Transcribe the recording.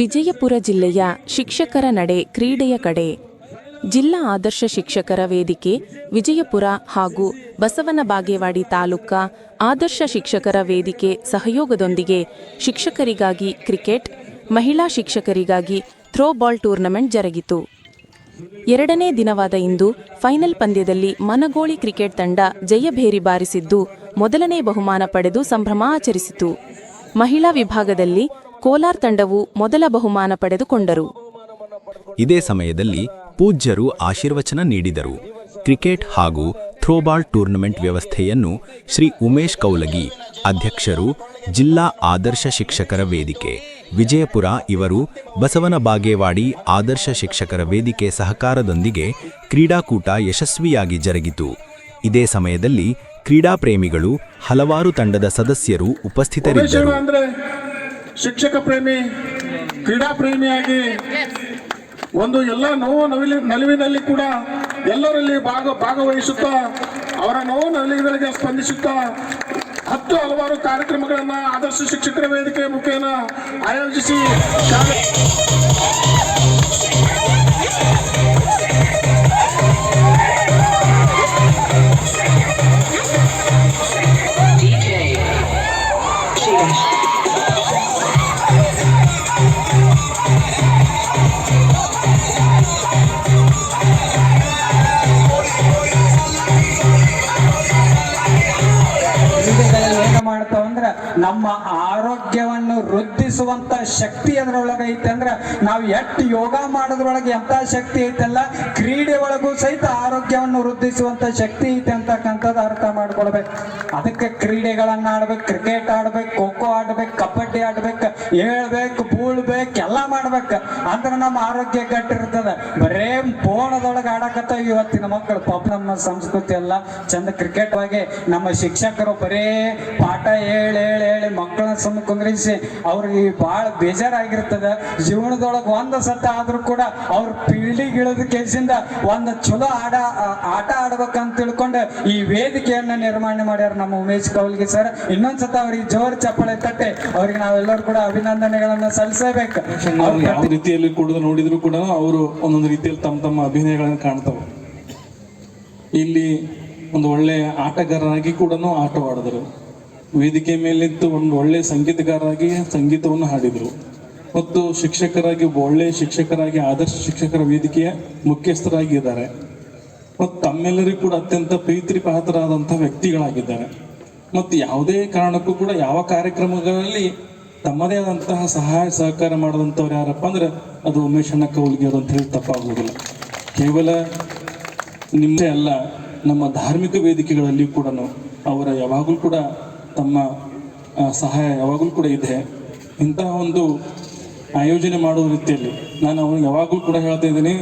ವಿಜಯಪುರ ಜಿಲ್ಲೆಯ ಶಿಕ್ಷಕರ ನಡೆ ಕ್ರೀಡೆಯ ಕಡೆ. ಜಿಲ್ಲಾ ಆದರ್ಶ ಶಿಕ್ಷಕರ ವೇದಿಕೆ ವಿಜಯಪುರ ಹಾಗೂ ಬಸವನ ಬಾಗೇವಾಡಿ ತಾಲೂಕಾ ಆದರ್ಶ ಶಿಕ್ಷಕರ ವೇದಿಕೆ ಸಹಯೋಗದೊಂದಿಗೆ ಶಿಕ್ಷಕರಿಗಾಗಿ ಕ್ರಿಕೆಟ್, ಮಹಿಳಾ ಶಿಕ್ಷಕರಿಗಾಗಿ ಥ್ರೋಬಾಲ್ ಟೂರ್ನಮೆಂಟ್ ಜರುಗಿತು. ಎರಡನೇ ದಿನವಾದ ಇಂದು ಫೈನಲ್ ಪಂದ್ಯದಲ್ಲಿ ಮನಗೋಳಿ ಕ್ರಿಕೆಟ್ ತಂಡ ಜಯಭೇರಿ ಬಾರಿಸಿದ್ದು, ಮೊದಲನೇ ಬಹುಮಾನ ಪಡೆದು ಸಂಭ್ರಮ ಆಚರಿಸಿತು. ಮಹಿಳಾ ವಿಭಾಗದಲ್ಲಿ ಕೋಲಾರ್ ತಂಡವು ಮೊದಲ ಬಹುಮಾನ ಪಡೆದುಕೊಂಡರು. ಇದೇ ಸಮಯದಲ್ಲಿ ಪೂಜ್ಯರು ಆಶೀರ್ವಚನ ನೀಡಿದರು. ಕ್ರಿಕೆಟ್ ಹಾಗೂ ಥ್ರೋಬಾಲ್ ಟೂರ್ನಮೆಂಟ್ ವ್ಯವಸ್ಥೆಯನ್ನು ಶ್ರೀ ಉಮೇಶ್ ಕೌಲಗಿ ಅಧ್ಯಕ್ಷರು ಜಿಲ್ಲಾ ಆದರ್ಶ ಶಿಕ್ಷಕರ ವೇದಿಕೆ ವಿಜಯಪುರ ಇವರು ಬಸವನ ಬಾಗೇವಾಡಿ ಆದರ್ಶ ಶಿಕ್ಷಕರ ವೇದಿಕೆ ಸಹಕಾರದೊಂದಿಗೆ ಕ್ರೀಡಾಕೂಟ ಯಶಸ್ವಿಯಾಗಿ ಜರುಗಿತು. ಇದೇ ಸಮಯದಲ್ಲಿ ಕ್ರೀಡಾಪ್ರೇಮಿಗಳು ಹಲವಾರು ತಂಡದ ಸದಸ್ಯರು ಉಪಸ್ಥಿತರಿದ್ದರು. ಶಿಕ್ಷಕ ಪ್ರೇಮಿ, ಕ್ರೀಡಾ ಪ್ರೇಮಿಯಾಗಿ ಒಂದು ಎಲ್ಲ ನೋವು ನವಿಲಿ ನಲಿವಿನಲ್ಲಿ ಕೂಡ ಎಲ್ಲರಲ್ಲಿ ಭಾಗ ಭಾಗವಹಿಸುತ್ತಾ, ಅವರ ನೋವು ನಲಿಗಳಿಗೆ ಸ್ಪಂದಿಸುತ್ತಾ, ಹತ್ತು ಹಲವಾರು ಕಾರ್ಯಕ್ರಮಗಳನ್ನು ಆದರ್ಶ ಶಿಕ್ಷಕರ ವೇದಿಕೆ ಮುಖೇನ ಆಯೋಜಿಸಿ. ಕ್ರೀಡೆಗಳಲ್ಲಿ ಏನು ಮಾಡ್ತಾವ ಅಂದ್ರ ನಮ್ಮ ಆರೋಗ್ಯವನ್ನು ವೃದ್ಧಿಸುವಂತ ಶಕ್ತಿ ಅದರೊಳಗೆ ಐತೆ ಅಂದ್ರೆ ನಾವು ಎಷ್ಟು ಯೋಗ ಮಾಡೋದ್ರೊಳಗೆ ಎಂತ ಶಕ್ತಿ ಐತಲ್ಲ, ಕ್ರೀಡೆ ಒಳಗೂ ಸಹಿತ ಆರೋಗ್ಯವನ್ನು ವೃದ್ಧಿಸುವಂತ ಶಕ್ತಿ ಐತೆ ಅಂತಕ್ಕಂಥದ್ದು ಅರ್ಥ ಮಾಡ್ಕೊಳ್ಬೇಕು. ಅದಕ್ಕೆ ಕ್ರೀಡೆಗಳನ್ನ ಆಡ್ಬೇಕು, ಕ್ರಿಕೆಟ್ ಆಡ್ಬೇಕು ಖೋ ಖೋ ಆಡ್ಬೇಕು, ಕಬಡ್ಡಿ ಆಡ್ಬೇಕು ಹೇಳ್ಬೇಕು ಬೂಳ್ಬೇಕು, ಎಲ್ಲ ಮಾಡ್ಬೇಕು. ಅಂದ್ರೆ ನಮ್ಮ ಆರೋಗ್ಯ ಗಟ್ಟಿರ್ತದ ಬರೇ ಪೋಣದೊಳಗೆ ಆಡಕತ್ತಾವ ಇವತ್ತಿನ ಮಕ್ಕಳು, ಪಾಪ ನಮ್ಮ ಸಂಸ್ಕೃತಿ ಎಲ್ಲ ಚಂದ ಕ್ರಿಕೆಟ್ ಬಗ್ಗೆ ನಮ್ಮ ಶಿಕ್ಷಕರು ಬರೇ ಪಾಠ ಹೇಳಿ ಹೇಳಿ ಸಮ ಕುಂದ್ರಿಸಿ ಅವ್ರಿಗೆ ಭಾಳ ಬೇಜಾರಾಗಿರ್ತದ. ಜೀವನದೊಳಗೆ ಒಂದ ಸತ್ತ ಆದ್ರೂ ಕೂಡ ಅವ್ರ ಪೀಳಿಗೆ ಇಳಿದ ಕೇಸಿಂದ ಒಂದು ಚಲೋ ಆಡ ಆಟ ಆಡ್ಬೇಕಂತ ತಿಳ್ಕೊಂಡು ಈ ವೇದಿಕೆಯನ್ನ ನಿರ್ಮಾಣ ಮಾಡ್ಯಾರ ನಮ್ಮ ಉಮೇಶ್ ಕೌಲ್ಗೆ ಸರ್. ಇನ್ನೊಂದ್ಸತ ಅವ್ರಿಗೆ ಜೋರ್ ಚಪ್ಪಳೆ ತಟ್ಟೆ ಅವ್ರಿಗೆ ನಾವೆಲ್ಲರೂ ಕೂಡ ಅಭಿನಂದನೆಗಳನ್ನ ಸಲ್ಲಿಸಬೇಕು. ಯಾವ ರೀತಿಯಲ್ಲಿ ಕೂಡ ನೋಡಿದ್ರು ಕೂಡ ಅವರು ಒಂದೊಂದು ರೀತಿಯಲ್ಲಿ ತಮ್ಮ ತಮ್ಮ ಅಭಿನಯಗಳನ್ನು ಕಾಣ್ತವೆ. ಇಲ್ಲಿ ಒಂದು ಒಳ್ಳೆಯ ಆಟಗಾರರಾಗಿ ಕೂಡ ಆಟವಾಡಿದರು. ವೇದಿಕೆ ಮೇಲಿತ್ತು ಒಂದು ಒಳ್ಳೆ ಸಂಗೀತಗಾರರಾಗಿ ಸಂಗೀತವನ್ನು ಹಾಡಿದರು. ಮತ್ತು ಶಿಕ್ಷಕರಾಗಿ, ಒಳ್ಳೆ ಶಿಕ್ಷಕರಾಗಿ, ಆದರ್ಶ ಶಿಕ್ಷಕರ ವೇದಿಕೆಯ ಮುಖ್ಯಸ್ಥರಾಗಿದ್ದಾರೆ. ಮತ್ತು ತಮ್ಮೆಲ್ಲರಿಗೂ ಕೂಡ ಅತ್ಯಂತ ಪ್ರೀತಿ ಪಾತ್ರರಾದಂಥ ವ್ಯಕ್ತಿಗಳಾಗಿದ್ದಾರೆ. ಮತ್ತು ಯಾವುದೇ ಕಾರಣಕ್ಕೂ ಕೂಡ ಯಾವ ಕಾರ್ಯಕ್ರಮಗಳಲ್ಲಿ ತಮ್ಮದೇ ಆದಂತಹ ಸಹಾಯ ಸಹಕಾರ ಮಾಡಿದಂಥವ್ರು ಯಾರಪ್ಪ ಅಂದ್ರೆ ಅದು ಉಮೇಶಣ್ಣ ಕೌಲ್ಗಿಯವರು ಅಂತ ಹೇಳಿ ತಪ್ಪಾಗುವುದಿಲ್ಲ ಕೇವಲ ನಿಮ್ಮದೇ ಅಲ್ಲ, ನಮ್ಮ ಧಾರ್ಮಿಕ ವೇದಿಕೆಗಳಲ್ಲಿ ಕೂಡ ಅವರ ಯಾವಾಗಲೂ ಕೂಡ ತಮ್ಮ ಸಹಾಯ ಯಾವಾಗಲೂ ಕೂಡ ಇದೆ. ಇಂತಹ ಒಂದು ಆಯೋಜನೆ ಮಾಡುವ ರೀತಿಯಲ್ಲಿ ನಾನು ಅವ್ರಿಗೆ ಯಾವಾಗಲೂ ಕೂಡ ಹೇಳ್ತಾ ಇದ್ದೀನಿ.